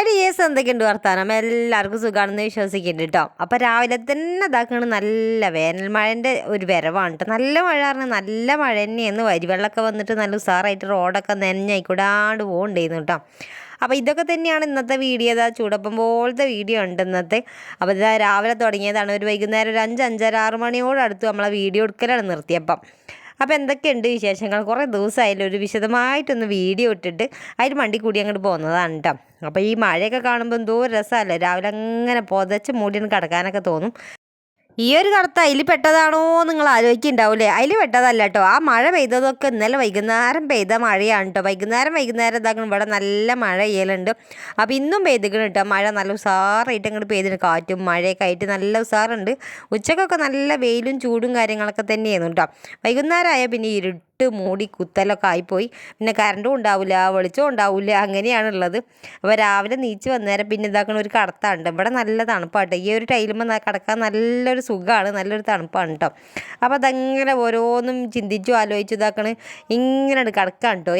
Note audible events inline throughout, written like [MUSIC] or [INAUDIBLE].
Hari yes എന്തൊക്കെയുണ്ട് വർത്താനം? എല്ലാവർക്കും സുഖമാണെന്ന് വിശ്വസിക്കുന്നുണ്ട് കേട്ടോ അപ്പോൾ രാവിലെ തന്നെ ഇതാക്കണ നല്ല വേനൽ മഴേന്റെ ഒരു വരവാണ് കേട്ടോ നല്ല മഴ പറഞ്ഞാൽ നല്ല മഴ തന്നെയാണ് വരിവെള്ളമൊക്കെ വന്നിട്ട് നല്ല ഉസാറായിട്ട് റോഡൊക്കെ നനഞ്ഞായിക്കൂടാണ്ട് പോകണ്ടായിരുന്നു കേട്ടോ അപ്പോൾ ഇതൊക്കെ തന്നെയാണ് ഇന്നത്തെ വീഡിയോ. ഇതാ ചൂടപ്പം പോലത്തെ വീഡിയോ ഉണ്ട് ഇന്നത്തെ. അപ്പോൾ ഇതാ രാവിലെ തുടങ്ങിയതാണ്. ഒരു വൈകുന്നേരം ഒരു അഞ്ച് അഞ്ചര ആറ് മണിയോടടുത്ത് നമ്മളെ വീഡിയോ എടുക്കലാണ് നിർത്തിയപ്പം. അപ്പോൾ എന്തൊക്കെയുണ്ട് വിശേഷങ്ങൾ? കുറേ ദിവസമായാലും ഒരു വിശദമായിട്ടൊന്ന് വീഡിയോ ഇട്ടിട്ട് അതിൽ വണ്ടി കൂടി അങ്ങോട്ട് പോകുന്നതാണ് കേട്ടോ അപ്പോൾ ഈ മഴയൊക്കെ കാണുമ്പോൾ എന്തോ രസമല്ലേ രാവിലെ അങ്ങനെ പുതച്ച് മൂടിയൊന്ന് കിടക്കാനൊക്കെ തോന്നും. ഈ ഒരു കറുത്ത അതിൽ പെട്ടതാണോ നിങ്ങൾ ആലോചിക്കുന്നുണ്ടാവില്ലേ? അതിൽ പെട്ടതല്ല കേട്ടോ. ആ മഴ പെയ്തതൊക്കെ ഇന്നലെ വൈകുന്നേരം പെയ്ത മഴയാണ് കേട്ടോ. വൈകുന്നേരം വൈകുന്നേരം ഇതാക്കണം ഇവിടെ നല്ല മഴ ചെയ്യലുണ്ട് അപ്പോൾ ഇന്നും പെയ്തിക്കണം കേട്ടോ. മഴ നല്ല ഉസാറായിട്ട് അങ്ങോട്ട് പെയ്തിട്ട് കാറ്റും മഴയൊക്കെ ആയിട്ട് നല്ല ഉസാറുണ്ട്. ഉച്ചക്കൊക്കെ നല്ല വെയിലും ചൂടും കാര്യങ്ങളൊക്കെ തന്നെയായിരുന്നു കേട്ടോ. വൈകുന്നേരം ആയാൽ പിന്നെ ഇരുട്ട് ഇട്ട് മൂടി കുത്തലൊക്കെ ആയിപ്പോയി. പിന്നെ കറണ്ടും ഉണ്ടാവില്ല വെളിച്ചവും ഉണ്ടാവില്ല അങ്ങനെയാണുള്ളത്. അപ്പോൾ രാവിലെ നീച്ച് വന്നേരം പിന്നെ ഇതാക്കണ ഒരു കടത്താണ് ഇവിടെ നല്ല തണുപ്പാട്ടോ. ഈ ഒരു ടൈലുമ്പോൾ കിടക്കാൻ നല്ലൊരു സുഖമാണ്. നല്ലൊരു തണുപ്പാണ് കേട്ടോ അപ്പോൾ അതങ്ങനെ ഓരോന്നും ചിന്തിച്ചു ആലോചിച്ചു ഇതാക്കണ്. ഇങ്ങനെ കിടക്കാൻ കേട്ടോ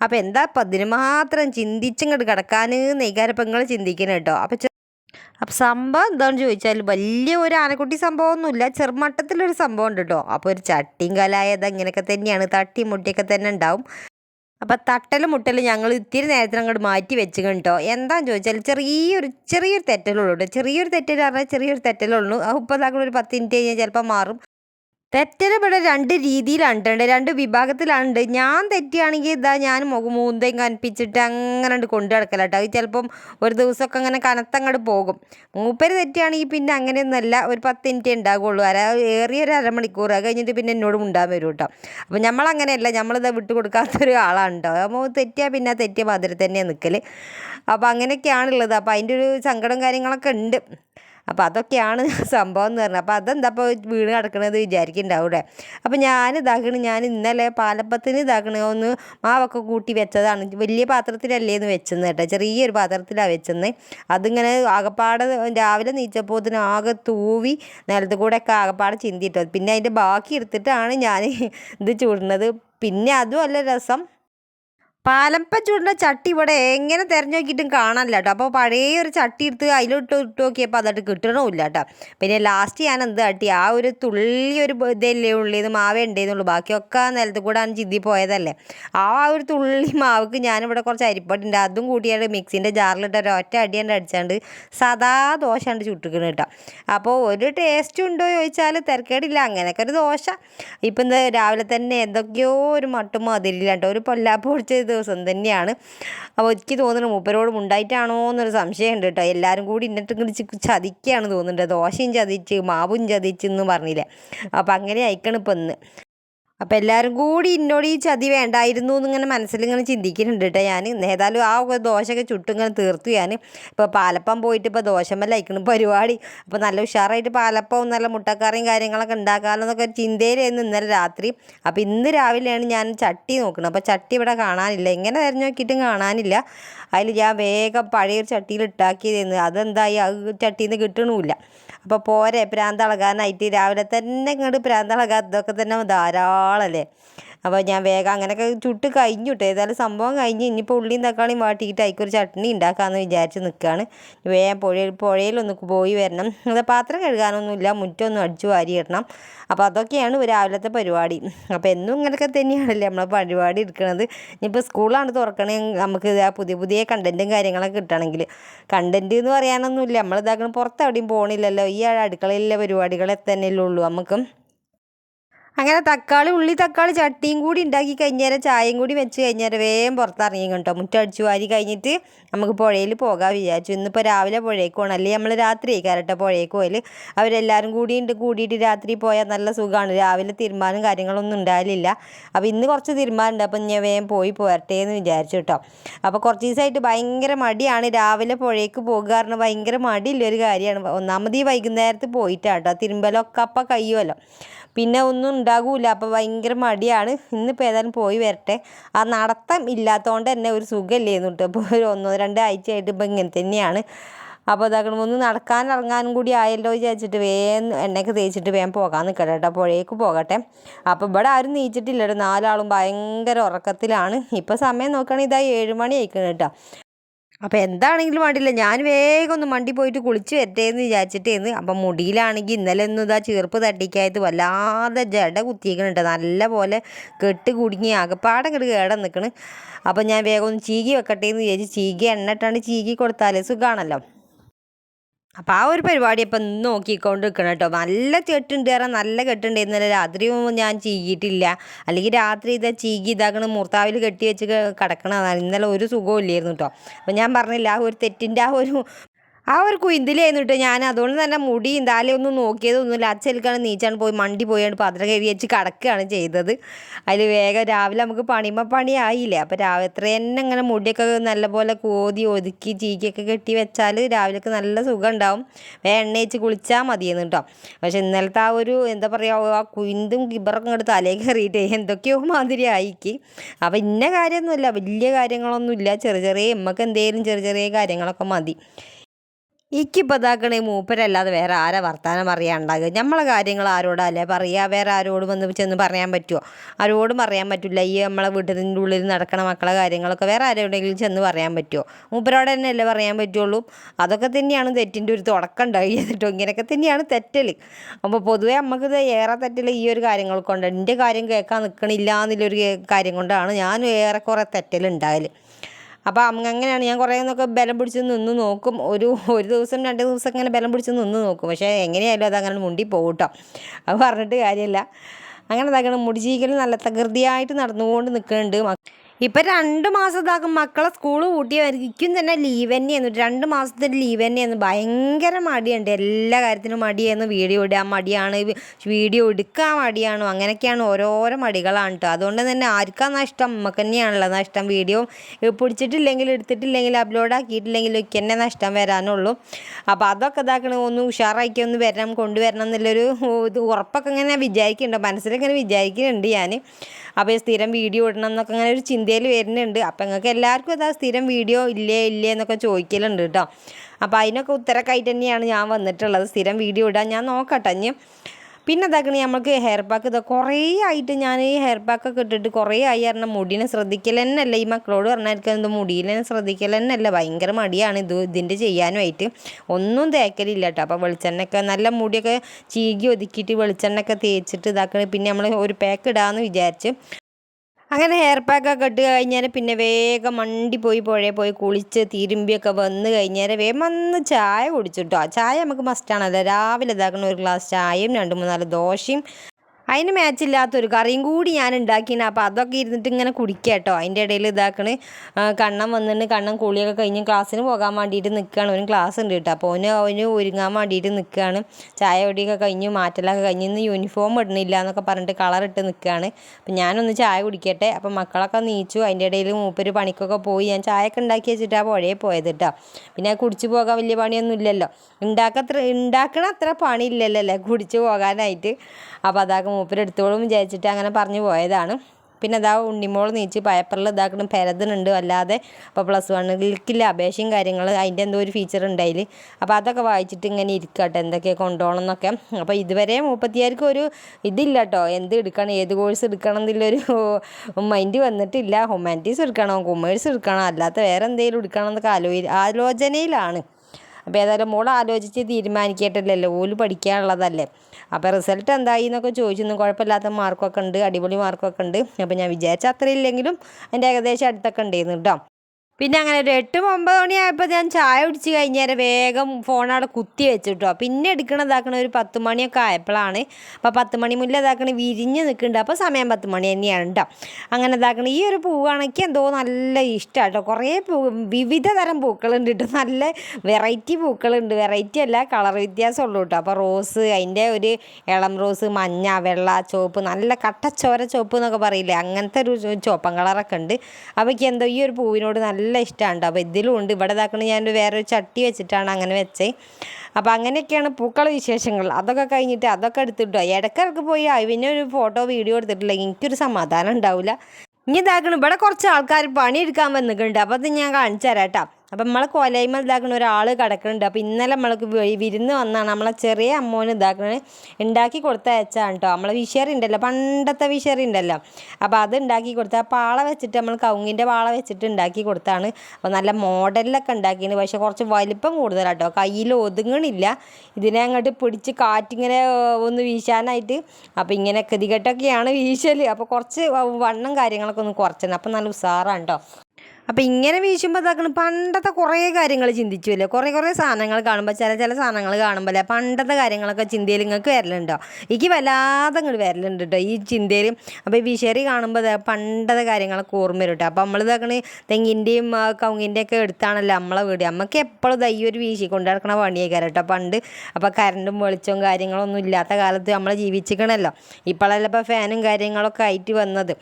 അപ്പോൾ എന്താ അപ്പം അതിന് മാത്രം ചിന്തിച്ചിങ്ങോട്ട് കിടക്കാൻ നെയ്കാരപ്പം നിങ്ങൾ ചിന്തിക്കണം കേട്ടോ അപ്പോൾ അപ്പം സംഭവം എന്താണെന്ന് ചോദിച്ചാൽ വലിയ ഒരു ആനക്കുട്ടി സംഭവമൊന്നുമില്ല. ചെറുമട്ടത്തിലൊരു സംഭവം ഉണ്ട് കേട്ടോ അപ്പോൾ ഒരു ചട്ടിയും കലായത് അങ്ങനെയൊക്കെ തന്നെയാണ്. തട്ടി മുട്ടിയൊക്കെ തന്നെ ഉണ്ടാവും. അപ്പം തട്ടലും മുട്ടലും ഞങ്ങൾ ഇത്തിരി നേരത്തിന് അങ്ങോട്ട് മാറ്റി വെച്ച് കേട്ടോ എന്താണെന്ന് ചോദിച്ചാൽ ചെറിയൊരു ചെറിയൊരു തെറ്റലുള്ളൂ കേട്ടോ ചെറിയൊരു തെറ്റൽ പറഞ്ഞാൽ ചെറിയൊരു തെറ്റലുള്ളൂ ആ ഉപ്പതാക്കൾ ഒരു പത്ത് മിനിറ്റ് കഴിഞ്ഞാൽ ചിലപ്പോൾ മാറും. ഇവിടെ രണ്ട് രീതിയിലാണ് രണ്ട് വിഭാഗത്തിലാണ് ഞാൻ തെറ്റിയാണെങ്കിൽ ഇതാ ഞാൻ മുഖം മൂന്തയും കനപ്പിച്ചിട്ട് അങ്ങനെ കൊണ്ടു കിടക്കലാട്ടോ അത് ചിലപ്പം ഒരു ദിവസമൊക്കെ അങ്ങനെ കനത്തങ്ങോട്ട് പോകും. മൂപ്പര് തെറ്റിയാണെങ്കിൽ പിന്നെ അങ്ങനെയൊന്നുമല്ല ഒരു പത്ത് മിനിറ്റ് ഉണ്ടാകുള്ളൂ അര ഏറിയ ഒരു അരമണിക്കൂർ അത് കഴിഞ്ഞിട്ട് പിന്നെ എന്നോട് ഉണ്ടാകാൻ വരും കേട്ടോ. അപ്പോൾ നമ്മളങ്ങനെയല്ല നമ്മളിത് വിട്ട് കൊടുക്കാത്തൊരു ആളാണ് കേട്ടോ അപ്പോൾ തെറ്റിയാൽ പിന്നെ തെറ്റിയ മാതിരി തന്നെയാണ് നിൽക്കൽ അപ്പോൾ അങ്ങനെയൊക്കെയാണുള്ളത്. അപ്പോൾ അതിന്റെ ഒരു സങ്കടം കാര്യങ്ങളൊക്കെ ഉണ്ട്. അപ്പോൾ അതൊക്കെയാണ് [LAUGHS] സംഭവം എന്ന് പറഞ്ഞത്. അപ്പോൾ അതെന്താ ഇപ്പോൾ വീണ് കിടക്കണത് വിചാരിക്കുന്നുണ്ടാവൂടെ അപ്പോൾ ഞാൻ ഇതാക്കണ് ഞാൻ ഇന്നലെ പാലപ്പത്തിന് ഇതാക്കണ ഒന്ന് മാവൊക്കെ കൂട്ടി വെച്ചതാണ്. വലിയ പാത്രത്തിലല്ലേ എന്ന് വെച്ചെന്ന് കേട്ടോ. ചെറിയൊരു പാത്രത്തിലാണ് വെച്ചെന്ന്. അതിങ്ങനെ ആകപ്പാടെ രാവിലെ നീച്ചപ്പോൾ ഇതിന് ആകെ തൂവി നിലത്ത് കൂടെ ഒക്കെ ആകപ്പാടെ ചിന്തിട്ടോ പിന്നെ അതിന്റെ ബാക്കി എടുത്തിട്ടാണ് ഞാൻ ഇത് ചൂടുന്നത്. പിന്നെ അതും അല്ല രസം. പാലപ്പ ചൂടിന്റെ ചട്ടി ഇവിടെ എങ്ങനെ തിരഞ്ഞു നോക്കിയിട്ടും കാണാനില്ല കേട്ടോ. അപ്പോൾ പഴയ ഒരു ചട്ടി എടുത്ത് അതിലോട്ട് ഇട്ട് നോക്കിയപ്പോൾ അതായിട്ട് കിട്ടണമില്ല കേട്ടോ. പിന്നെ ലാസ്റ്റ് ഞാൻ എന്ത് കാട്ടി? ആ ഒരു തുള്ളി ഒരു ഇതല്ലേ ഉള്ളിയത് മാവേ ഉണ്ടേന്നുള്ളൂ ബാക്കിയൊക്കെ നിലത്ത് കൂടെ ആണ് ചിന്തി പോയതല്ലേ. ആ ഒരു തുള്ളി മാവ്ക്ക് ഞാനിവിടെ കുറച്ച് അരിപ്പൊട്ടുണ്ട് അതും കൂട്ടിയാണ് മിക്സിന്റെ ജാറിലിട്ട് ഒരു ഒറ്റ അടിയാണ്ട് അടിച്ചാണ്ട് സാധാ ദോശ ചുട്ടിക്കണം കേട്ടോ. അപ്പോൾ ഒരു ടേസ്റ്റ് ഉണ്ടോ ചോദിച്ചാൽ തിരക്കേടില്ല. അങ്ങനെയൊക്കെ ഒരു ദോശ. ഇപ്പം എന്താ രാവിലെ തന്നെ എന്തൊക്കെയോ ഒരു മട്ടും മതിലില്ല കേട്ടോ ഒരു പൊല്ലാപ്പ് പൊടിച്ച ദിവസം തന്നെയാണ്. അപ്പോൾ എനിക്ക് തോന്നുന്നു മൂപ്പരോടും ഉണ്ടായിട്ടാണോ എന്നൊരു സംശയമുണ്ട് കേട്ടോ. എല്ലാവരും കൂടി ഇന്നിട്ട് ഇങ്ങോട്ട് ചതിക്കുകയാണ് തോന്നുന്നുണ്ട്. ദോശയും ചതിച്ച് മാവും ചതിച്ചെന്ന് പറഞ്ഞില്ലേ. അപ്പോൾ അങ്ങനെ അയക്കണം ഇന്ന്. അപ്പോൾ എല്ലാവരും കൂടി എന്നോട് ഈ ചതി വേണ്ടായിരുന്നു എന്നിങ്ങനെ മനസ്സിലിങ്ങനെ ചിന്തിക്കുന്നുണ്ട് കേട്ടോ ഞാൻ ഏതായാലും ആ ദോശയൊക്കെ ചുട്ടും ഇങ്ങനെ തീർത്തു ഞാൻ ഇപ്പോൾ പാലപ്പം പോയിട്ട് ഇപ്പോൾ ദോശമല്ല അയക്കണം പരിപാടി. അപ്പോൾ നല്ല ഉഷാറായിട്ട് പാലപ്പവും നല്ല മുട്ടക്കറിയും കാര്യങ്ങളൊക്കെ ഉണ്ടാക്കാമല്ലോ എന്നൊക്കെ ഒരു ചിന്തയിലായിരുന്നു ഇന്നലെ രാത്രി. അപ്പോൾ ഇന്ന് രാവിലെയാണ് ഞാൻ ചട്ടി നോക്കുന്നത് അപ്പോൾ ചട്ടി ഇവിടെ കാണാനില്ല. എങ്ങനെ തിരഞ്ഞു നോക്കിയിട്ടും കാണാനില്ല. അതിൽ ഞാൻ വേഗം പഴയൊരു ചട്ടിയിൽ ഇട്ടാക്കിയതായിരുന്നു. അതെന്തായി? ആ ചട്ടിയിൽ നിന്ന് കിട്ടണമില്ല അപ്പോൾ പോരെ പ്രാന്തളകാനായിട്ട് രാവിലെ തന്നെ ഇങ്ങോട്ട് പ്രാന്തളകാ ഇതൊക്കെ തന്നെ ധാരാളമല്ലേ അപ്പോൾ ഞാൻ വേഗം അങ്ങനെയൊക്കെ ചുട്ട് കഴിഞ്ഞു കേട്ടോ ഏതായാലും സംഭവം കഴിഞ്ഞ് ഇനിയിപ്പോൾ ഉള്ളിയും തക്കാളിയും വാട്ടിയിട്ട് അതിക്കൊരു ചട്നി ഉണ്ടാക്കാമെന്ന് വിചാരിച്ച് നിൽക്കുകയാണ്. വേഗം പുഴയിൽ പുഴയിലൊന്ന് പോയി വരണം. അത് പാത്രം കഴുകാനൊന്നുമില്ല മുറ്റൊന്നും അടിച്ചു വാരിയിടണം അപ്പോൾ അതൊക്കെയാണ് രാവിലത്തെ പരിപാടി. അപ്പോൾ എന്നും ഇങ്ങനെയൊക്കെ തന്നെയാണല്ലേ നമ്മളെ പരിപാടി എടുക്കുന്നത് ഇനിയിപ്പോൾ സ്കൂളാണ് തുറക്കണേ നമുക്ക് ഇതാ പുതിയ പുതിയ കണ്ടന്റും കാര്യങ്ങളൊക്കെ കിട്ടണമെങ്കിൽ. കണ്ടന്റ് എന്ന് പറയാനൊന്നുമില്ല. നമ്മളിതാക്കണം പുറത്ത് എവിടെയും പോകണില്ലല്ലോ. ഈ അടുക്കളയിലെ പരിപാടികളെ തന്നെയല്ലേ ഉള്ളൂ നമുക്ക്. അങ്ങനെ തക്കാളി ഉള്ളി തക്കാളി ചട്ടിയും കൂടി ഉണ്ടാക്കി കഴിഞ്ഞാൽ ചായയും കൂടി വെച്ച് കഴിഞ്ഞാൽ വേഗം പുറത്തിറങ്ങി കേട്ടോ. മുറ്റടിച്ചു വാരി കഴിഞ്ഞിട്ട് നമുക്ക് പുഴയിൽ പോകാൻ വിചാരിച്ചു. ഇന്നിപ്പോൾ രാവിലെ പുഴയ്ക്ക് പോകണം അല്ലെങ്കിൽ നമ്മൾ രാത്രി കയറട്ടെ പുഴയ്ക്ക് പോയാൽ അവരെല്ലാവരും കൂടിയിട്ട് കൂടിയിട്ട് രാത്രി പോയാൽ നല്ല സുഖമാണ്. രാവിലെ തീരുമാനം കാര്യങ്ങളൊന്നും ഉണ്ടായില്ല അപ്പോൾ ഇന്ന് കുറച്ച് തീരുമാനമുണ്ട്. അപ്പം ഞാൻ വേഗം പോയി പോരട്ടെ എന്ന് വിചാരിച്ചു കേട്ടോ. അപ്പോൾ കുറച്ച് ദിവസമായിട്ട് ഭയങ്കര മടിയാണ്. രാവിലെ പുഴയ്ക്ക് പോകുക കാരണം ഭയങ്കര മടിയുള്ളൊരു കാര്യമാണ്. ഒന്നാമത് ഈ വൈകുന്നേരത്ത് പോയിട്ടാട്ടോ തിരുമ്പലൊക്കെ അപ്പം കഴിയുമല്ലോ. പിന്നെ ഒന്നും ഉണ്ടാകൂല. അപ്പോൾ ഭയങ്കര മടിയാണ്. ഇന്നിപ്പോൾ ഏതായാലും പോയി വരട്ടെ. ആ നടത്തം ഇല്ലാത്തതുകൊണ്ട് തന്നെ ഒരു സുഖമില്ലായിരുന്നു കേട്ടോ അപ്പോൾ ഒരു ഒന്നോ രണ്ട് ആഴ്ചയായിട്ട് ഇപ്പോൾ ഇങ്ങനെ തന്നെയാണ്. അപ്പോൾ അതാക്കണം ഒന്ന് നടക്കാൻ ഇറങ്ങാനും കൂടി ആയല്ലോ വിചാരിച്ചിട്ട് വേഗം എണ്ണയൊക്കെ തേച്ചിട്ട് വേഗം പോകാൻ നിൽക്കട്ടെ കേട്ടോ. പുഴയേക്ക് പോകട്ടെ. അപ്പോൾ ഇവിടെ ആരും നീച്ചിട്ടില്ല നാലാളും ഭയങ്കര ഉറക്കത്തിലാണ്. ഇപ്പോൾ സമയം നോക്കുകയാണെങ്കിൽ ഇതാ ഏഴ് മണി ആയിക്കണം കേട്ടോ. അപ്പോൾ എന്താണെങ്കിലും വേണ്ടില്ല. ഞാൻ വേഗം ഒന്ന് മണ്ടി പോയിട്ട് കുളിച്ച് വരട്ടെ എന്ന് വിചാരിച്ചിട്ടേന്ന്. അപ്പം മുടിയിലാണെങ്കിൽ ഇന്നലെ ഒന്നും ഇതാ ചീർപ്പ് തട്ടിക്കായത് വല്ലാതെ ജട കുത്തിയേക്കണുണ്ട്. നല്ല പോലെ കെട്ട് കുടുങ്ങി അകപ്പാടെ ഇങ്ങോട്ട് കേടം നിൽക്കണ് അപ്പം ഞാൻ വേഗം ഒന്ന് ചീകി വെക്കട്ടെ എന്ന് വിചാരിച്ച് ചീകി എണ്ണ ഇട്ടാണ്ട് ചീകി കൊടുത്താലേ സുഖമാണല്ലോ അപ്പം ആ ഒരു പരിപാടി ഇപ്പം ഇന്ന് നോക്കിക്കൊണ്ട് നിൽക്കണം കേട്ടോ. നല്ല കെട്ടുണ്ട് കാരണം നല്ല കെട്ടുണ്ട്. ഇന്നലെ രാത്രി ഞാൻ ചീകിയിട്ടില്ല. അല്ലെങ്കിൽ രാത്രി ഇതാ ചീകി ഇതാക്കണം മൂർത്താവിൽ കെട്ടി വെച്ച് കിടക്കണതാണ്. ഇന്നലെ ഒരു സുഖവും ഇല്ലായിരുന്നു കേട്ടോ. അപ്പം ഞാൻ പറഞ്ഞില്ല ആ ഒരു തെറ്റിന്റെ ആ ഒരു ആ ഒരു കുയിന്തിലായിരുന്നു ഞാൻ. അതുകൊണ്ട് തന്നെ മുടി എന്തായാലും ഒന്നും നോക്കിയതൊന്നുമില്ല. അച്ഛൽക്കാണ് നീച്ചാണ് പോയി മണ്ടി പോയാണ് പാത്രം കഴുകി വെച്ച് കിടക്കുകയാണ് ചെയ്തത്. അതിൽ വേഗം രാവിലെ നമുക്ക് പണിമ പണിയായില്ലേ? അപ്പോൾ രാവിലെ എത്ര തന്നെ ഇങ്ങനെ മുടിയൊക്കെ നല്ലപോലെ കോതി ഒതുക്കി ചീക്കിയൊക്കെ കെട്ടി വെച്ചാൽ രാവിലെയൊക്കെ നല്ല സുഖം ഉണ്ടാവും വേഗം എണ്ണ വെച്ച് കുളിച്ചാൽ മതിയെന്ന് കേട്ടോ പക്ഷെ ഇന്നലത്തെ ആ ഒരു എന്താ പറയുക ആ കുയിന്തും കിബറൊക്കെ ഇങ്ങോട്ട് തലയിൽ കയറിയിട്ട് എന്തൊക്കെയോ മാതിരി ആയിക്ക്. അപ്പോൾ ഇന്ന കാര്യമൊന്നുമില്ല. വലിയ കാര്യങ്ങളൊന്നുമില്ല. ചെറിയ ചെറിയ നമുക്ക് എന്തെങ്കിലും ചെറിയ ചെറിയ കാര്യങ്ങളൊക്കെ മതി. ഇക്കിപ്പോൾ ഇതാക്കണേ മൂപ്പരല്ലാതെ വേറെ ആരാ വർത്തമാനം പറയാനുണ്ടാകുക? നമ്മളെ കാര്യങ്ങൾ ആരോടല്ലേ പറയുക വേറെ ആരോടും വന്ന് ചെന്ന് പറയാൻ പറ്റുമോ ആരോടും പറയാൻ പറ്റില്ല ഈ നമ്മളെ വീട്ടിന്റെ ഉള്ളിൽ നടക്കണ മക്കളെ കാര്യങ്ങളൊക്കെ വേറെ ആരോടെങ്കിലും ചെന്ന് പറയാൻ പറ്റുമോ മൂപ്പരോട് തന്നെയല്ലേ പറയാൻ പറ്റുള്ളൂ? അതൊക്കെ തന്നെയാണ് തെറ്റിന്റെ ഒരു തുടക്കം ഉണ്ടായി. എന്നിട്ടോ ഇങ്ങനെയൊക്കെ തന്നെയാണ് തെറ്റൽ അപ്പോൾ പൊതുവെ നമുക്ക് ഏറെ തെറ്റൽ ഈ ഒരു കാര്യങ്ങൾ കൊണ്ട് എന്റെ കാര്യം കേൾക്കാൻ നിൽക്കണില്ല എന്നുള്ളൊരു കാര്യം കൊണ്ടാണ് ഞാൻ ഏറെക്കുറെ തെറ്റലുണ്ടാകൽ അപ്പോൾ അങ്ങനെയാണ്. ഞാൻ കുറേ എന്നൊക്കെ ബലം പിടിച്ച് നിന്ന് നോക്കും. ഒരു ഒരു ദിവസം രണ്ട് ദിവസം അങ്ങനെ ബലം പിടിച്ച് നിന്ന് നോക്കും. പക്ഷേ എങ്ങനെയായാലും അത് അങ്ങനെ മുണ്ടി പോകും അത് പറഞ്ഞിട്ട് കാര്യമില്ല അങ്ങനെ തകണം മുടി ചീകൽ നല്ല തകൃതിയായിട്ട് നടന്നുകൊണ്ട് നിൽക്കുന്നുണ്ട് ഇപ്പം രണ്ട് മാസം ഇതാക്കും. മക്കളെ സ്കൂൾ കൂട്ടിയവർക്കും തന്നെ ലീവ് തന്നെയായിരുന്നു. രണ്ട് മാസത്തെ ലീവ് തന്നെയായിരുന്നു. ഭയങ്കര മടിയുണ്ട്. എല്ലാ കാര്യത്തിനും മടിയായിരുന്നു. വീഡിയോ ഇടാൻ മടിയാണ്. വീഡിയോ എടുക്കാൻ മടിയാണ്. അങ്ങനെയൊക്കെയാണ് ഓരോരോ മടികളാണ് കേട്ടോ. അതുകൊണ്ട് തന്നെ ആർക്കാ നഷ്ടം നമുക്ക് തന്നെയാണല്ലോ നഷ്ടം വീഡിയോ പിടിച്ചിട്ടില്ലെങ്കിൽ എടുത്തിട്ടില്ലെങ്കിൽ അപ്ലോഡ് ആക്കിയിട്ടില്ലെങ്കിൽ ഒക്കെ തന്നെ നഷ്ടം വരാനുള്ളൂ. അപ്പോൾ അതൊക്കെ ഇതാക്കണ. ഒന്ന് ഉഷാറാക്കി ഒന്ന് വരണം കൊണ്ടുവരണം എന്നുള്ളൊരു ഉറപ്പൊക്കെ ഇങ്ങനെ വിചാരിക്കുന്നുണ്ട്. മനസ്സിലിങ്ങനെ വിചാരിക്കുന്നുണ്ട് ഞാൻ അപ്പോൾ സ്ഥിരം വീഡിയോ ഇടണം എന്നൊക്കെ അങ്ങനെ ഒരു ചിന്തയിൽ വരുന്നുണ്ട്. അപ്പം നിങ്ങൾക്ക് എല്ലാവർക്കും അതാ സ്ഥിരം വീഡിയോ ഇല്ലേ ഇല്ലേ എന്നൊക്കെ ചോദിക്കലുണ്ട് കേട്ടോ അപ്പോൾ അതിനൊക്കെ ഉത്തരക്കായിട്ട് തന്നെയാണ് ഞാൻ വന്നിട്ടുള്ളത്. സ്ഥിരം വീഡിയോ ഇടാൻ ഞാൻ നോക്കട്ടെ. ഇനി പിന്നെ അതാക്കണേ നമ്മൾക്ക് ഹെയർ പാക്ക് ഇതാ കുറേ ആയിട്ട് ഞാൻ ഈ ഹെയർ പാക്കൊക്കെ ഇട്ടിട്ട് കുറേ ആയി പറഞ്ഞാൽ മുടീനെ ശ്രദ്ധിക്കൽ തന്നെയല്ല ഈ മക്കളോട് പറഞ്ഞായിരിക്കും എന്ത് മുടീനെ ശ്രദ്ധിക്കൽ തന്നെയല്ല ഭയങ്കര മടിയാണ് ഇത് ഇതിന്റെ ചെയ്യാനുമായിട്ട് ഒന്നും തേക്കലില്ല കേട്ടോ അപ്പോൾ വെളിച്ചെണ്ണയൊക്കെ നല്ല മുടിയൊക്കെ ചീകി ഒതുക്കിയിട്ട് വെളിച്ചെണ്ണയൊക്കെ തേച്ചിട്ട് ഇതാക്കണേ. പിന്നെ നമ്മൾ ഒരു പാക്ക് ഇടാമെന്ന് വിചാരിച്ച് അങ്ങനെ ഹെയർ പാക്കൊക്കെ ഇട്ട് കഴിഞ്ഞാൽ പിന്നെ വേഗം മണ്ടി പോയി പുഴയിൽ പോയി കുളിച്ച് തിരുമ്പിയൊക്കെ വന്ന് കഴിഞ്ഞാൽ വേഗം വന്ന് ചായ കുടിച്ചിട്ടോ. ചായ നമുക്ക് മസ്റ്റാണല്ലോ രാവിലെ ഇതാക്കുന്ന ഒരു ഗ്ലാസ് ചായയും രണ്ട് മൂന്നാൽ ദോശയും അതിന് മാച്ചില്ലാത്തൊരു കറിയും കൂടി ഞാൻ ഉണ്ടാക്കിന്. അപ്പോൾ അതൊക്കെ ഇരുന്നിട്ട് ഇങ്ങനെ കുടിക്കുക കേട്ടോ അതിന്റെ ഇടയിൽ ഇതാക്കണ്. കണ്ണം വന്നിട്ട് കണ്ണം കുളിയൊക്കെ കഴിഞ്ഞ് ക്ലാസ്സിന് പോകാൻ വേണ്ടിയിട്ട് നിൽക്കുകയാണ് ഒരു ക്ലാസ് ഉണ്ട് കേട്ടോ അപ്പോൾ അവന് അവന് ഒരുങ്ങാൻ വേണ്ടിയിട്ട് നിൽക്കുകയാണ് ചായ പൊടിയൊക്കെ കഴിഞ്ഞ് മാറ്റലൊക്കെ കഴിഞ്ഞ് ഇന്ന് യൂണിഫോം ഇടണില്ല എന്നൊക്കെ പറഞ്ഞിട്ട് കളറിട്ട് നിൽക്കുകയാണ് അപ്പം ഞാനൊന്ന് ചായ കുടിക്കട്ടെ. അപ്പം മക്കളൊക്കെ നീച്ചു. അതിന്റെ ഇടയിൽ മൂപ്പര് പണിക്കൊക്കെ പോയി. ഞാൻ ചായയൊക്കെ ഉണ്ടാക്കി വെച്ചിട്ടാണ് പുഴയിൽ പോയത് കേട്ടോ പിന്നെ കുടിച്ച് പോകാൻ വലിയ പണിയൊന്നും ഇല്ലല്ലോ. ഉണ്ടാക്കത്ര ഉണ്ടാക്കണ അത്ര പണിയില്ലല്ലോ അല്ലേ? കുടിച്ച് പോകാനായിട്ട്. അപ്പോൾ അതാകെ മൂപ്പരെടുത്തോളും വിചാരിച്ചിട്ട് അങ്ങനെ പറഞ്ഞു പോയതാണ്. പിന്നെ അതാ ഉണ്ണിമോൾ നീച്ച് പേപ്പറിൽ ഇതാക്കണം പെരതുന്നുണ്ട് അല്ലാതെ അപ്പോൾ പ്ലസ് വണ്ണിലേക്കില്ല അപേക്ഷയും കാര്യങ്ങൾ അതിന്റെ എന്തോ ഒരു ഫീച്ചർ ഉണ്ടായില്ല അപ്പോൾ അതൊക്കെ വായിച്ചിട്ട് ഇങ്ങനെ ഇരിക്കട്ടെ എന്തൊക്കെ കൊണ്ടുപോകണം എന്നൊക്കെ അപ്പോൾ ഇതുവരെ മുപ്പത്തിയാർക്ക് ഒരു ഇതില്ല കേട്ടോ എന്ത് എടുക്കണം ഏത് കോഴ്സ് എടുക്കണം എന്നുള്ളൊരു മൈൻഡ് വന്നിട്ടില്ല. ഹ്യൂമാനിറ്റീസ് എടുക്കണോ കൊമേഴ്സ് എടുക്കണോ അല്ലാത്ത വേറെ എന്തെങ്കിലും എടുക്കണം എന്നൊക്കെ ആലോചി ആലോചനയിലാണ്. അപ്പോൾ ഏതായാലും മോൾ ആലോചിച്ച് തീരുമാനിക്കേണ്ടല്ലോ ഓൽ പഠിക്കാനുള്ളതല്ലേ. അപ്പോൾ റിസൾട്ട് എന്തായി എന്നൊക്കെ ചോദിച്ചൊന്നും കുഴപ്പമില്ലാത്ത മാർക്കൊക്കെ ഉണ്ട് അടിപൊളി മാർക്കൊക്കെ ഉണ്ട്. അപ്പോൾ ഞാൻ വിചാരിച്ച അത്ര ഇല്ലെങ്കിലും അതിന്റെ ഏകദേശം അടുത്തൊക്കെ ഉണ്ടായിരുന്നു കേട്ടോ. പിന്നെ അങ്ങനെ ഒരു എട്ട് ഒമ്പത് മണിയായപ്പോൾ ഞാൻ ചായ കുടിച്ച് കഴിഞ്ഞാൽ വേഗം ഫോൺ അവിടെ കുത്തി വെച്ചിട്ടോ. പിന്നെ എടുക്കണതാക്കണ ഒരു പത്ത് മണിയൊക്കെ ആയപ്പോഴാണ് അപ്പോൾ പത്ത് മണി മുല്ല ഇതാക്കണ വിരിഞ്ഞ് നിൽക്കുന്നുണ്ട് അപ്പോൾ സമയം പത്ത് മണി തന്നെയാണ് കേട്ടോ അങ്ങനെ ഇതാക്കണ ഈ ഒരു പൂവാണെങ്കിൽ എന്തോ നല്ല ഇഷ്ടമാണ് കേട്ടോ കുറേ പൂ വിവിധ തരം പൂക്കളുണ്ട് കേട്ടോ നല്ല വെറൈറ്റി പൂക്കളുണ്ട്. വെറൈറ്റി അല്ല കളർ വ്യത്യാസമുള്ളൂ കേട്ടോ അപ്പോൾ റോസ് അതിന്റെ ഒരു ഇളം റോസ് മഞ്ഞ വെള്ള ചുവപ്പ് നല്ല കട്ടച്ചോര ചുവപ്പ് എന്നൊക്കെ പറയില്ലേ? അങ്ങനത്തെ ഒരു ചുവപ്പൻ കളറൊക്കെ ഉണ്ട്. അപ്പോൾ എന്തോ ഈ ഒരു പൂവിനോട് നല്ല നല്ല ഇഷ്ടമാണ് അപ്പോൾ ഇതിലും ഉണ്ട്. ഇവിടെ ഇതാക്കണ ഞാൻ വേറൊരു ചട്ടി വെച്ചിട്ടാണ് അങ്ങനെ വെച്ചേ. അപ്പോൾ അങ്ങനെയൊക്കെയാണ് പൂക്കള വിശേഷങ്ങൾ. അതൊക്കെ കഴിഞ്ഞിട്ട് അതൊക്കെ എടുത്തിട്ടോ. ഇടയ്ക്കിടയ്ക്ക് പോയി അതിനെ ഒരു ഫോട്ടോ വീഡിയോ എടുത്തിട്ടില്ലെങ്കിൽ എനിക്കൊരു സമാധാനം ഉണ്ടാവില്ല ഇനി ഇതാക്കണം. ഇവിടെ കുറച്ച് ആൾക്കാർ പണിയെടുക്കാൻ വന്നിട്ടുണ്ട്. അപ്പോൾ അത് ഞാൻ കാണിച്ചു തരാം കേട്ടോ അപ്പം നമ്മളെ കൊലയിമ ഇതാക്കുന്ന ഒരാൾ കിടക്കുന്നുണ്ട് അപ്പോൾ ഇന്നലെ നമ്മൾക്ക് വിരുന്ന് വന്നാണ് നമ്മളെ ചെറിയ അമ്മോന് ഇതാക്കുന്നത് ഉണ്ടാക്കി കൊടുത്ത അയച്ചാണ് കേട്ടോ നമ്മളെ വിഷറി ഉണ്ടല്ലോ പണ്ടത്തെ വിഷറി ഉണ്ടല്ലോ. അപ്പോൾ അത് ഉണ്ടാക്കി കൊടുത്ത പാള വെച്ചിട്ട് നമ്മൾ കവുങ്ങിന്റെ പാള വെച്ചിട്ട് ഉണ്ടാക്കി കൊടുത്താണ്. അപ്പോൾ നല്ല മോഡലിലൊക്കെ ഉണ്ടാക്കിയത് പക്ഷേ കുറച്ച് വലിപ്പം കൂടുതലാട്ടോ കയ്യിൽ ഒതുങ്ങണില്ല. ഇതിനെ അങ്ങോട്ട് പിടിച്ച് കാറ്റിങ്ങനെ ഒന്ന് വീശാനായിട്ട് അപ്പോൾ ഇങ്ങനെ ഗതികെട്ടൊക്കെയാണ് വീശൽ അപ്പോൾ കുറച്ച് വണ്ണം കാര്യങ്ങളൊക്കെ ഒന്ന് കുറച്ചത് അപ്പോൾ നല്ല ഉഷാറാണ് കേട്ടോ അപ്പോൾ ഇങ്ങനെ വീശുമ്പോൾ ഇതാക്കണം പണ്ടത്തെ കുറേ കാര്യങ്ങൾ ചിന്തിച്ചുവല്ലോ? കുറേ കുറേ സാധനങ്ങൾ കാണുമ്പോൾ ചില ചില സാധനങ്ങൾ കാണുമ്പോൾ അല്ലേ പണ്ടത്തെ കാര്യങ്ങളൊക്കെ ചിന്തയിൽ നിങ്ങൾക്ക് വരലുണ്ടോ? എനിക്ക് വല്ലാതെ അങ്ങോട്ട് വരലുണ്ട് കേട്ടോ ഈ ചിന്തയിൽ അപ്പോൾ ഈ വിഷേറി കാണുമ്പോൾ പണ്ടത്തെ കാര്യങ്ങളൊക്കെ ഓർമ്മ വരും കേട്ടോ അപ്പോൾ നമ്മൾ ഇതാക്കണ തെങ്ങിന്റെയും ആ, കവുങ്ങിന്റെയും ഒക്കെ എടുത്താണല്ലോ നമ്മളെ വീട്. നമുക്ക് എപ്പോഴും ദൈ ഒരു വീശി കൊണ്ട് നടക്കണ പണിയൊക്കെ കേട്ടോ പണ്ട് അപ്പോൾ കറണ്ടും വെളിച്ചവും കാര്യങ്ങളൊന്നും ഇല്ലാത്ത കാലത്ത് നമ്മൾ ജീവിച്ചിക്കണമല്ലോ ഇപ്പോഴല്ല ഇപ്പോൾ ഫാനും കാര്യങ്ങളൊക്കെ ആയിട്ട് വന്നത്.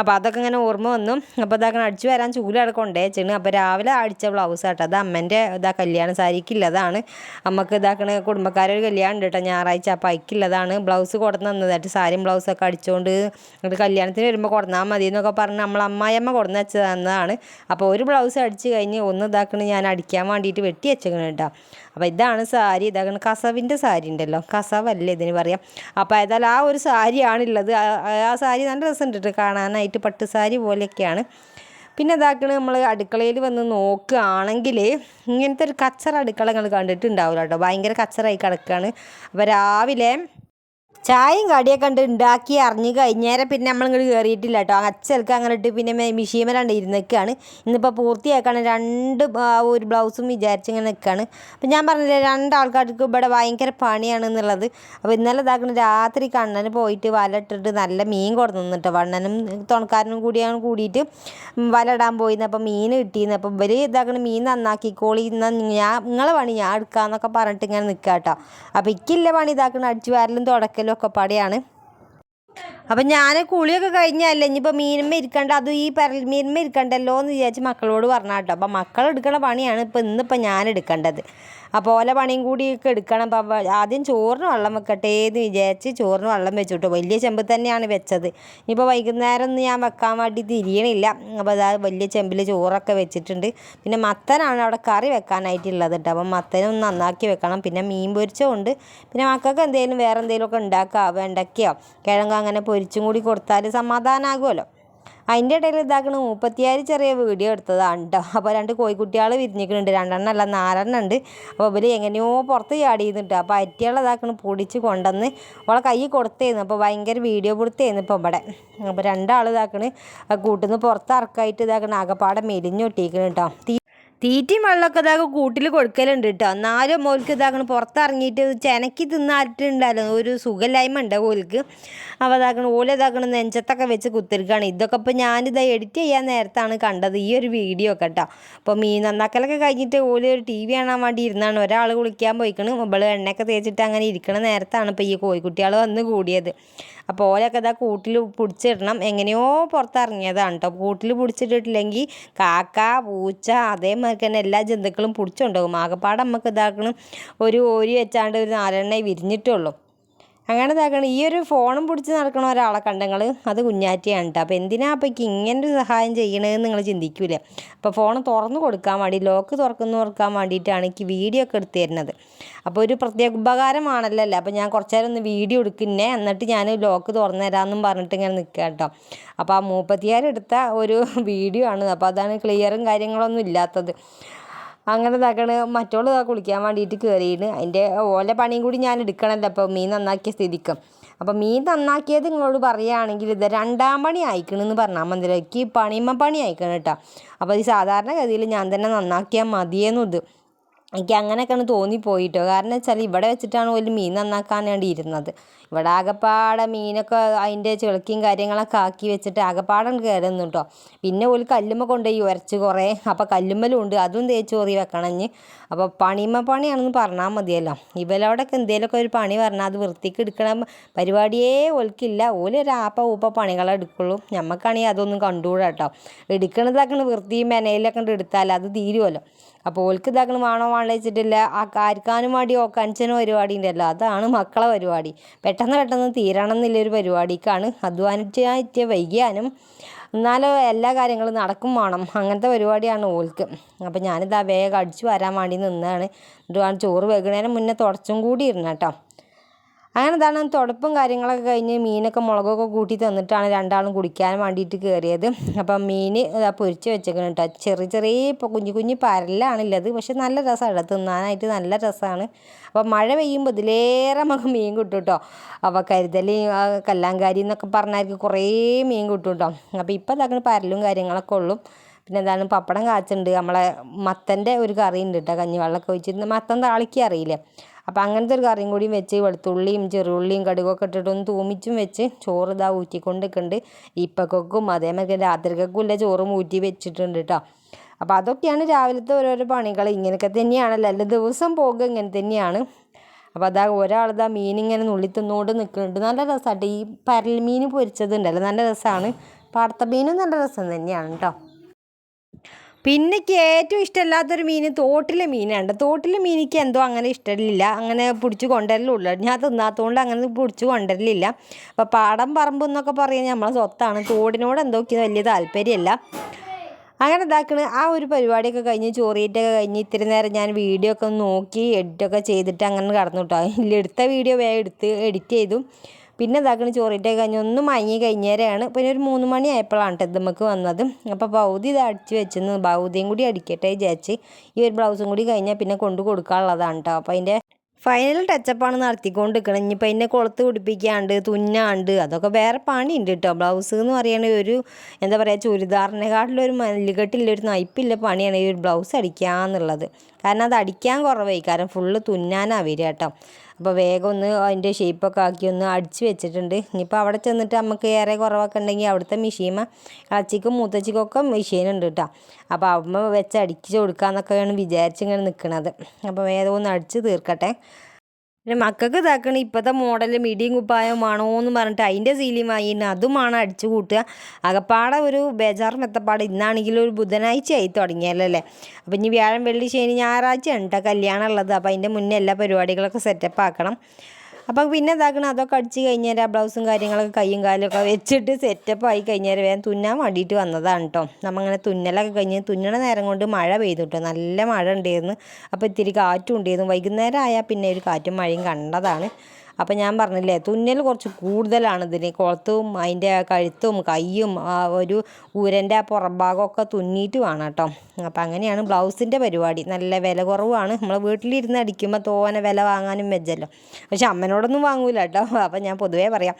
അപ്പോൾ അതൊക്കെ ഇങ്ങനെ ഓർമ്മ വന്നു. അപ്പോൾ ഇതാക്കണം അടിച്ചു വരാൻ ചൂലവിടെ ചേട്ടന് അപ്പോൾ രാവിലെ അടിച്ച ബ്ലൗസ് കേട്ടോ അത് അമ്മേന്റെ ഇതാ കല്യാണ സാരിക്കുള്ളതാണ് അമ്മയ്ക്ക് ഇതാക്കണ കുടുംബക്കാരൊരു കല്യാണം ഉണ്ട് കേട്ടോ. ഞായറാഴ്ച അപ്പോൾ അയക്കുള്ളതാണ് ബ്ലൗസ് കൊടുന്ന് തന്നതായിട്ട് സാരിയും ബ്ലൗസൊക്കെ അടിച്ചുകൊണ്ട് എന്നിട്ട് കല്യാണത്തിന് വരുമ്പോൾ കൊടുന്നാൽ മതി എന്നൊക്കെ പറഞ്ഞ് നമ്മൾ അമ്മായിയമ്മ കൊടുന്ന് വെച്ച് തന്നതാണ്. അപ്പോൾ ഒരു ബ്ലൗസ് അടിച്ച് കഴിഞ്ഞ് ഒന്ന് ഇതാക്കണ ഞാൻ അടിക്കാൻ വേണ്ടിയിട്ട് വെട്ടി വെച്ചേക്കണം കേട്ടോ. അപ്പോൾ ഇതാണ് സാരി. ഇതാണ് കസവിന്റെ സാരി ഉണ്ടല്ലോ. കസവല്ലേ ഇതിന് പറയാം. അപ്പോൾ ഏതായാലും ആ ഒരു സാരിയാണുള്ളത്. ആ- സാരി നല്ല രസമുണ്ട് കേട്ടോ കാണാനായിട്ട്. പട്ട് സാരി പോലെയൊക്കെയാണ്. പിന്നെ ഇതാക്കണ നമ്മൾ അടുക്കളയിൽ വന്ന് നോക്കുകയാണെങ്കിൽ ഇങ്ങനത്തെ ഒരു കച്ചറ അടുക്കള നിങ്ങൾ കണ്ടിട്ടുണ്ടാവില്ല കേട്ടോ ഭയങ്കര കച്ചറായി കിടക്കുകയാണ് അപ്പോൾ രാവിലെ ചായയും കടിയൊക്കെ ഉണ്ട് ഉണ്ടാക്കി അറിഞ്ഞ് കഴിഞ്ഞേരം പിന്നെ നമ്മളിങ്ങോട്ട് കയറിയിട്ടില്ല കേട്ടോ അച്ചൽക്ക് അങ്ങനെ ഇട്ട് പിന്നെ മിഷീമലാണ്ട് ഇരുന്നൊക്കെയാണ് ഇന്നിപ്പോൾ പൂർത്തിയാക്കാണ്. രണ്ട് ഒരു ബ്ലൗസും വിചാരിച്ചിങ്ങനെ നിൽക്കുകയാണ് അപ്പം ഞാൻ പറഞ്ഞില്ലേ രണ്ടാൾക്കാർക്ക് ഇവിടെ ഭയങ്കര പണിയാണ് എന്നുള്ളത് അപ്പോൾ ഇന്നലെ ഇതാക്കുന്ന രാത്രി കണ്ണന് പോയിട്ട് വല ഇട്ടിട്ട് നല്ല മീൻ കൊടുത്തു നിന്നിട്ടോ വണ്ണനും തുണക്കാരനും കൂടിയാണ് കൂടിയിട്ട് വല ഇടാൻ പോയിന്ന്. അപ്പോൾ മീൻ കിട്ടിയിരുന്നു അപ്പോൾ ഇവർ ഇതാക്കുന്ന മീൻ നന്നാക്കിക്കോളി. ഇന്ന് ഞാൻ നിങ്ങളെ പണി ഞാൻ എടുക്കാമെന്നൊക്കെ പറഞ്ഞിട്ട് ഇങ്ങനെ നിൽക്കാം കേട്ടോ അപ്പോൾ ഇക്കില്ല പണി ഇതാക്കുന്ന അടിച്ചു വാരലും തുടക്കലും ഒക്കെ പാടിയാണ്. അപ്പം ഞാൻ കുളിയൊക്കെ കഴിഞ്ഞല്ലേ ഇനിയിപ്പോൾ മീനുമ്മ ഇരിക്കണ്ട അതും ഈ പരൽ മീനുമ്മ ഇരിക്കണ്ടല്ലോ എന്ന് വിചാരിച്ച് മക്കളോട് പറഞ്ഞാട്ടോ അപ്പം മക്കൾ എടുക്കണ പണിയാണ് ഇപ്പം ഇന്നിപ്പോൾ ഞാൻ എടുക്കേണ്ടത് അപ്പോൾ ഓല പണിയും കൂടിയൊക്കെ എടുക്കണം. അപ്പം ആദ്യം ചോറിന് വെള്ളം വെക്കട്ടെ എന്ന് വിചാരിച്ച് ചോറിന് വെള്ളം വെച്ചു വലിയ ചെമ്പ് തന്നെയാണ് വെച്ചത്. ഇനിയിപ്പോൾ വൈകുന്നേരം ഒന്നും ഞാൻ വെക്കാൻ വേണ്ടി തിരിയണില്ല. അപ്പോൾ അതാ വലിയ ചെമ്പിൽ ചോറൊക്കെ വെച്ചിട്ടുണ്ട്. പിന്നെ മത്തനാണ് അവിടെ കറി വെക്കാനായിട്ടുള്ളത് കേട്ടോ അപ്പം മത്തനും നന്നാക്കി വെക്കണം. പിന്നെ മീൻ പൊരിച്ചുകൊണ്ട് പിന്നെ മക്കൾക്ക് എന്തെങ്കിലും വേറെ എന്തെങ്കിലുമൊക്കെ ഉണ്ടാക്കുക വെണ്ടയ്ക്കയോ കിഴങ്ങോ അങ്ങനെ പൊരിച്ചും കൂടി കൊടുത്താൽ സമാധാനമാകുമല്ലോ അതിന്റെ ഇടയിൽ ഇതാക്കണ മുപ്പത്തിയാറ് ചെറിയ വീഡിയോ എടുത്തതാണ് കേട്ടോ അപ്പോൾ രണ്ട് കോഴിക്കുട്ടികൾ വിരിഞ്ഞിക്കുന്നുണ്ട്. രണ്ടെണ്ണം അല്ല നാലെണ്ണം ഉണ്ട്. അപ്പോൾ ഇവർ എങ്ങനെയോ പുറത്ത് ചാടിയിരുന്നിട്ട് അപ്പോൾ അറ്റിയാളെ ഇതാക്കണ പൊടിച്ച് കൊണ്ടുവന്ന് അവളെ കൈ കൊടുത്തേന്ന് അപ്പോൾ ഭയങ്കര വീഡിയോ കൊടുത്തേന്ന് ഇപ്പോൾ ഇവിടെ. അപ്പോൾ രണ്ടാൾ ഇതാക്കണ് കൂട്ടുന്ന പുറത്ത് ഇറക്കായിട്ട് ഇതാക്കണ ആകെപ്പാടെ മെലിഞ്ഞൊട്ടിക്കണം കേട്ടോ. തീറ്റയും വെള്ളമൊക്കെ ഇതാകെ കൂട്ടിൽ കൊടുക്കലുണ്ട് കേട്ടോ. എന്നാലും മോൾക്ക് ഇതാക്കണം പുറത്തിറങ്ങിയിട്ട് ചെനക്കി തിന്നായിട്ടുണ്ടല്ലോ ഒരു സുഖമില്ലായ്മ ഉണ്ട് ഓൽക്ക് അപ്പോൾ ഇതാക്കണം ഓല ഇതാക്കണം നെഞ്ചത്തൊക്കെ വെച്ച് കുത്തിരിക്കുകയാണ്. ഇതൊക്കെ ഇപ്പോൾ ഞാനിത് എഡിറ്റ് ചെയ്യാൻ നേരത്താണ് കണ്ടത് ഈ ഒരു വീഡിയോ ഒക്കെ കേട്ടോ. അപ്പോൾ മീൻ നന്നാക്കലൊക്കെ കഴിഞ്ഞിട്ട് ഓല ഒരു ടി വി കാണാൻ വേണ്ടി ഇരുന്നാണ്. ഒരാൾ കുളിക്കാൻ പോയിക്കണ്. മുമ്പ് എണ്ണയൊക്കെ തേച്ചിട്ട് അങ്ങനെ ഇരിക്കണ നേരത്താണ് ഇപ്പോൾ ഈ കോഴിക്കുട്ടികൾ വന്ന് കൂടിയത്. അപ്പോൾ ഓലൊക്കെ ഇതാ കൂട്ടിൽ പിടിച്ചിടണം. എങ്ങനെയോ പുറത്തിറങ്ങിയതാണ് കേട്ടോ. കൂട്ടിൽ പിടിച്ചിട്ടിട്ടില്ലെങ്കിൽ കാക്ക പൂച്ച അതേമാതിരി തന്നെ എല്ലാ ജന്തുക്കളും പിടിച്ചുകൊണ്ടുപോകും. ആകെപ്പാടെ നമുക്ക് ഇതാക്കണം. ഒരു ഓരി വെച്ചാണ്ട് ഒരു നാലെണ്ണേ വിരിഞ്ഞിട്ടുള്ളൂ. അങ്ങനെ ഇതാക്കണം ഈ ഒരു ഫോണും പിടിച്ച് നടക്കണ ഒരാളെ കണ്ടങ്ങൾ അത് കുഞ്ഞാറ്റിയാണ് കേട്ടോ അപ്പോൾ എന്തിനാ അപ്പോൾ എനിക്ക് ഇങ്ങനെ ഒരു സഹായം ചെയ്യണതെന്ന് നിങ്ങൾ ചിന്തിക്കൂല. അപ്പോൾ ഫോൺ തുറന്ന് കൊടുക്കാൻ വേണ്ടി ലോക്ക് തുറക്കുന്നു തുറക്കാൻ വേണ്ടിയിട്ടാണ് എനിക്ക് വീഡിയോ ഒക്കെ എടുത്തു തരുന്നത്. അപ്പോൾ ഒരു പ്രത്യേക ഉപകാരമാണല്ലോ അല്ലേ? അപ്പോൾ ഞാൻ കുറച്ച് നേരം ഒന്ന് വീഡിയോ എടുക്കുന്നേ എന്നിട്ട് ഞാൻ ലോക്ക് തുറന്നു തരാമെന്നും പറഞ്ഞിട്ട് ഇങ്ങനെ നിൽക്കുക കേട്ടോ അപ്പോൾ ആ മൂപ്പത്തിയാരെടുത്ത ഒരു [LAUGHS] വീഡിയോ ആണ്. അപ്പോൾ അതാണ് ക്ലിയറും കാര്യങ്ങളൊന്നും ഇല്ലാത്തത്. അങ്ങനെ ഇതാക്കണ്. മറ്റുള്ള കുളിക്കാൻ വേണ്ടിയിട്ട് കയറിയിട്ട് അതിന്റെ ഓല പണിയും കൂടി ഞാൻ എടുക്കണമല്ലോ അപ്പോൾ മീൻ നന്നാക്കിയ സ്ഥിതിക്കും. അപ്പോൾ മീൻ നന്നാക്കിയത് നിങ്ങളോട് പറയുകയാണെങ്കിൽ ഇത് രണ്ടാം പണി അയക്കണമെന്ന് പറഞ്ഞാൽ മതി എനിക്ക് പണിമ പണി അയക്കണം കേട്ടോ. അപ്പോൾ ഈ സാധാരണ ഗതിയിൽ ഞാൻ തന്നെ നന്നാക്കിയാൽ മതിയെന്നും ഇത്. എനിക്ക് അങ്ങനെയൊക്കെയാണ് തോന്നിപ്പോയിട്ടോ. കാരണം വെച്ചാൽ ഇവിടെ വെച്ചിട്ടാണ് ഒരു മീൻ നന്നാക്കാൻ വേണ്ടി ഇരുന്നത്. ഇവിടെ ആകപ്പാടെ മീനൊക്കെ അതിന്റെ ചെളുക്കിയും കാര്യങ്ങളൊക്കെ ആക്കി വെച്ചിട്ട് ആകപ്പാടെ കയറുന്നു കേട്ടോ പിന്നെ ഒരു കല്ലുമ്മ കൊണ്ടുപോയി ഉരച്ച് കുറേ. അപ്പോൾ കല്ലുമ്മലും ഉണ്ട്. അതും തേച്ച് ചോറി വെക്കണഞ്ഞ് അപ്പോൾ പണിമ പണിയാണെന്ന് പറഞ്ഞാൽ മതിയല്ലോ. ഇവലോടൊക്കെ എന്തെങ്കിലുമൊക്കെ ഒരു പണി പറഞ്ഞാൽ അത് വൃത്തിക്ക് എടുക്കണം പരിപാടിയേ ഓൽക്കില്ല. ഓലൊരാപ്പ ഊപ്പ പണികളെ എടുക്കുള്ളൂ. ഞമ്മക്കാണെങ്കിൽ അതൊന്നും കണ്ടുകൂടാ കേട്ടോ എടുക്കണതാക്കണ വൃത്തിയും മെനയിലൊക്കെ എടുത്താൽ അത് തീരുമല്ലോ അപ്പോൾ ഓൽക്ക് ഇതാക്കണ വേണോ വേണ്ട വെച്ചിട്ടില്ല. ആ കാരിക്കാനും വേണ്ടി ഓക്കൻച്ചനും പരിപാടി ഉണ്ടല്ലോ അതാണ് മക്കളെ പരിപാടി. പെട്ടെന്ന് പെട്ടെന്ന് തീരണം എന്നുള്ളൊരു പരിപാടിക്കാണ്. അധ്വാനിച്ചായിട്ട് വൈകിയാനും എന്നാലും എല്ലാ കാര്യങ്ങളും നടക്കും വേണം. അങ്ങനത്തെ പരിപാടിയാണ് ഓൽക്ക്. അപ്പോൾ ഞാനിതാ വേഗം അടിച്ചു വരാൻ വേണ്ടി നിന്നതാണ് എന്നിട്ട് ചോറ് വെക്കണേന് മുന്നേ തുടച്ചും കൂടി ഇരുന്നു കേട്ടോ അങ്ങനെ എന്താണ് തുടപ്പും കാര്യങ്ങളൊക്കെ കഴിഞ്ഞ് മീനൊക്കെ മുളകൊക്കെ കൂട്ടി തന്നിട്ടാണ് രണ്ടാളും കുടിക്കാൻ വേണ്ടിയിട്ട് കയറിയത് അപ്പം മീൻ ഇതാ പൊരിച്ച് വെച്ചേക്കണം കേട്ടോ. ചെറിയ ചെറിയ ഇപ്പോൾ കുഞ്ഞു കുഞ്ഞു പരലാണുള്ളത് പക്ഷെ നല്ല രസമാണ് തിന്നാനായിട്ട് നല്ല രസമാണ് അപ്പം മഴ പെയ്യുമ്പോൾ ഇതിലേറെ നമുക്ക് മീൻ കിട്ടും കേട്ടോ. അപ്പോൾ കരുതൽ കല്ലാങ്കാരി എന്നൊക്കെ പറഞ്ഞായിരിക്കും കുറേ മീൻ കിട്ടും കേട്ടോ. അപ്പോൾ ഇപ്പോൾ ഇതാക്കുന്ന പരലും കാര്യങ്ങളൊക്കെ ഉള്ളൂ. പിന്നെ എന്താണ് പപ്പടം കാച്ചുണ്ട്. നമ്മളെ മത്തന്റെ ഒരു കറി ഉണ്ട് കേട്ടോ കഞ്ഞിവെള്ളമൊക്കെ ഒഴിച്ചിട്ട് മത്തൻ താളിക്ക് അറിയില്ലേ? അപ്പോൾ അങ്ങനത്തെ ഒരു കറിയും കൂടി വെച്ച് വെളുത്തുള്ളിയും ചെറുള്ളിയും കടുകൊക്കെ ഇട്ടിട്ട് ഒന്ന് തൂമിച്ചും വെച്ച് ചോറ് ഇതാ ഊറ്റിക്കൊണ്ടിരിക്കുന്നുണ്ട് ഇപ്പക്കൊക്കും അതേമാതിരി രാത്രിക്കൊക്കും ഇല്ല ചോറും ഊറ്റി വെച്ചിട്ടുണ്ട് കേട്ടോ അപ്പോൾ അതൊക്കെയാണ് രാവിലത്തെ ഓരോരോ പണികൾ. ഇങ്ങനെയൊക്കെ തന്നെയാണല്ലോ. എല്ലാ ദിവസം പോകുക ഇങ്ങനെ തന്നെയാണ്. അപ്പോൾ അതാ ഒരാളിതാ മീൻ ഇങ്ങനെ നുള്ളി തിന്നുകൊണ്ട് നിൽക്കുന്നുണ്ട്. നല്ല രസമായിട്ട് ഈ പരൽ മീൻ പൊരിച്ചതുണ്ടല്ലോ. നല്ല രസമാണ്. പാടത്ത മീനും നല്ല രസം തന്നെയാണ് കേട്ടോ പിന്നെ ഏറ്റവും ഇഷ്ടമില്ലാത്തൊരു മീൻ തോട്ടിലെ മീനാണ്. തോട്ടിലെ മീനിക്ക് എന്തോ അങ്ങനെ ഇഷ്ടമില്ല. അങ്ങനെ പിടിച്ച് കൊണ്ടുവരലുള്ളൂ. ഞാൻ തിന്നാത്തതുകൊണ്ട് അങ്ങനെ പിടിച്ച് കൊണ്ടുവരലില്ല. അപ്പോൾ പാടം പറമ്പ് എന്നൊക്കെ പറയുന്നത് നമ്മളെ സ്വത്താണ്. തോടിനോട് എന്തോ വലിയ താല്പര്യമല്ല. അങ്ങനെ ഇതാക്കണ്. ആ ഒരു പരിപാടിയൊക്കെ കഴിഞ്ഞ് ചോറിയിട്ടൊക്കെ കഴിഞ്ഞ് ഇത്തിരി നേരം ഞാൻ വീഡിയോ ഒക്കെ നോക്കി എഡിറ്റൊക്കെ ചെയ്തിട്ട് അങ്ങനെ കടന്നു കേട്ടോ ഇല്ല എടുത്ത വീഡിയോ വേഗം എടുത്ത് എഡിറ്റ് ചെയ്തു. പിന്നെ ഇതാക്കണ ചോറിന്റെ കഴിഞ്ഞ് ഒന്ന് മയങ്ങി കഴിഞ്ഞേരാണ്. പിന്നെ ഒരു മൂന്ന് മണി ആയപ്പോഴാണ് കേട്ടോ നമുക്ക് വന്നത്. അപ്പോൾ ബൗദ്ധി ഇത് അടിച്ച് വെച്ചെന്ന് ബൗദ്ധിയും കൂടി അടിക്കട്ടെ വിചാരിച്ച് ഈ ഒരു ബ്ലൗസും കൂടി കഴിഞ്ഞാൽ പിന്നെ കൊണ്ട് കൊടുക്കാനുള്ളതാണ് കേട്ടോ അപ്പോൾ അതിന്റെ ഫൈനൽ ടച്ചപ്പാണ് നടത്തിക്കൊണ്ട് നിൽക്കണം ഇനിയിപ്പോൾ അതിനെ കൊളുത്ത് പിടിപ്പിക്കാണ്ട് തുന്നാണ്ട് അതൊക്കെ വേറെ പണിയുണ്ട് കേട്ടോ ബ്ലൗസ് എന്ന് പറയുന്നത് ഒരു എന്താ പറയുക ചുരിദാറിനെക്കാട്ടിലൊരു മല്ലുകെട്ടില്ല ഒരു നയ്പില്ല പണിയാണ് ഈ ഒരു ബ്ലൗസ് അടിക്കുക എന്നുള്ളത് കാരണം അത് അടിക്കാൻ കുറവായി. കാരണം ഫുള്ള് തുന്നാനാണ് വരിക കേട്ടോ അപ്പോൾ വേഗം ഒന്ന് അതിന്റെ ഷേപ്പൊക്കെ ആക്കി ഒന്ന് അടിച്ച് വെച്ചിട്ടുണ്ട്. ഇനിയിപ്പോൾ അവിടെ ചെന്നിട്ട് നമുക്ക് ഏറെ കുറവൊക്കെ ഉണ്ടെങ്കിൽ അവിടുത്തെ മെഷീമ അച്ചിക്കും മൂത്തച്ചിക്കും ഒക്കെ മെഷീൻ ഉണ്ട് കേട്ടോ അപ്പോൾ അമ്മ വെച്ച് അടിച്ച് കൊടുക്കാമെന്നൊക്കെയാണ് വിചാരിച്ചിങ്ങനെ നിൽക്കുന്നത് അപ്പോൾ വേഗം ഒന്ന് അടിച്ച് തീർക്കട്ടെ. പിന്നെ മക്കൾക്ക് ഇതാക്കണ ഇപ്പോഴത്തെ മോഡൽ മിടിയും കുപ്പായമാണോ എന്ന് പറഞ്ഞിട്ട് അതിന്റെ സീലിയും വാങ്ങിയിട്ട് അതുമാണ് അടിച്ചു കൂട്ടുക. അകപ്പാടെ ഒരു ബേജാർ മെത്തപ്പാട് ഇന്നാണെങ്കിലും ഒരു ബുധനാഴ്ച ആയി തുടങ്ങിയല്ലേ അപ്പം ഇനി വ്യാഴം വെള്ളി ശനി ഞായറാഴ്ച ഉണ്ട് കല്യാണം ഉള്ളത് അപ്പോൾ അതിന്റെ മുന്നേ എല്ലാ പരിപാടികളൊക്കെ സെറ്റപ്പ് ആക്കണം. അപ്പോൾ പിന്നെ ഇതാക്കണം അതൊക്കെ അടിച്ച് കഴിഞ്ഞാൽ ആ ബ്ലൗസും കാര്യങ്ങളൊക്കെ കയ്യും കാലൊക്കെ വെച്ചിട്ട് സെറ്റപ്പ് ആയി കഴിഞ്ഞാൽ വേഗം തുന്നാൻ വേണ്ടിയിട്ട് വന്നതാണ് കേട്ടോ നമ്മങ്ങനെ തുന്നലൊക്കെ കഴിഞ്ഞ് തുന്നണ നേരം കൊണ്ട് മഴ പെയ്തു കേട്ടോ നല്ല മഴ ഉണ്ടായിരുന്നു അപ്പോൾ ഇത്തിരി കാറ്റും ഉണ്ടായിരുന്നു വൈകുന്നേരം ആയാൽ പിന്നെ ഒരു കാറ്റും മഴയും കണ്ടതാണ്. അപ്പം ഞാൻ പറഞ്ഞില്ലേ തുന്നൽ കുറച്ച് കൂടുതലാണ് ഇതിന്. കുളത്തും അതിന്റെ കഴുത്തും കൈയും ഒരു ഊരന്റെ ആ പുറംഭാഗമൊക്കെ തുന്നിയിട്ട് വേണം കേട്ടോ. അപ്പം അങ്ങനെയാണ് ബ്ലൗസിന്റെ പരിപാടി. നല്ല വില കുറവാണ്. നമ്മൾ വീട്ടിലിരുന്ന് അടിക്കുമ്പോൾ തോനെ വില വാങ്ങാനും വെച്ചല്ലോ പക്ഷെ അമ്മനോടൊന്നും വാങ്ങൂല കേട്ടോ. അപ്പം ഞാൻ പൊതുവേ പറയാം.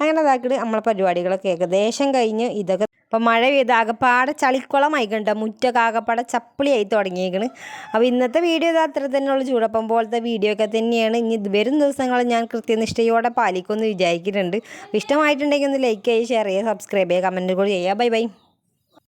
അങ്ങനെ അതാക്കിയിട്ട് നമ്മളെ പരിപാടികളൊക്കെ ഏകദേശം കഴിഞ്ഞ് ഇതൊക്കെ ഇപ്പം മഴ പെയ്ത് ആകെപ്പാടെ ചളിക്കുളമായി കണ്ട? മുറ്റൊക്കെ ആകപ്പാടെ ചപ്പിളിയായി തുടങ്ങിയേക്കണ്. അപ്പോൾ ഇന്നത്തെ വീഡിയോ ഇത് അത്ര തന്നെയുള്ള ചൂടപ്പം പോലത്തെ വീഡിയോ ഒക്കെ തന്നെയാണ്. ഇനി വരും ദിവസങ്ങൾ ഞാൻ കൃത്യനിഷ്ഠയോടെ പാലിക്കുമെന്ന് വിചാരിക്കുന്നുണ്ട്. ഇഷ്ടമായിട്ടുണ്ടെങ്കിൽ ഒന്ന് ലൈക്ക് ചെയ്യുക ഷെയർ ചെയ്യുക സബ്സ്ക്രൈബ് ചെയ്യുക കമന്റ് കൂടി ചെയ്യുക. Bye bye